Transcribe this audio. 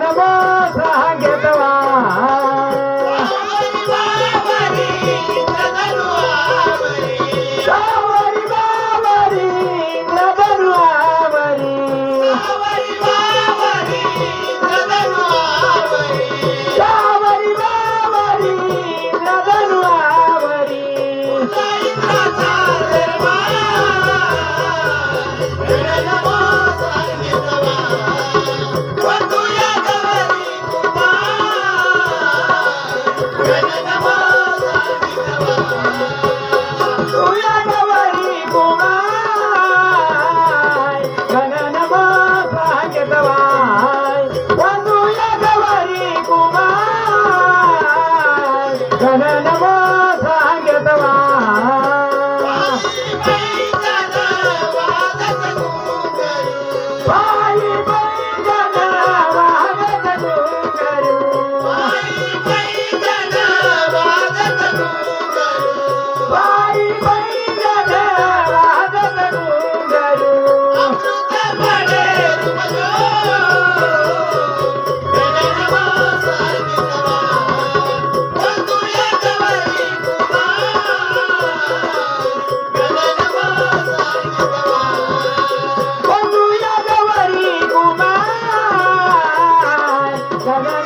ನಮೋ ಸಹ Come on. Jagan